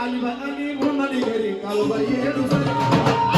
Alba, Alba, Alba, Alba, Alba, Alba, Alba,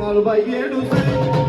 కాలుబయ్యేడు సరే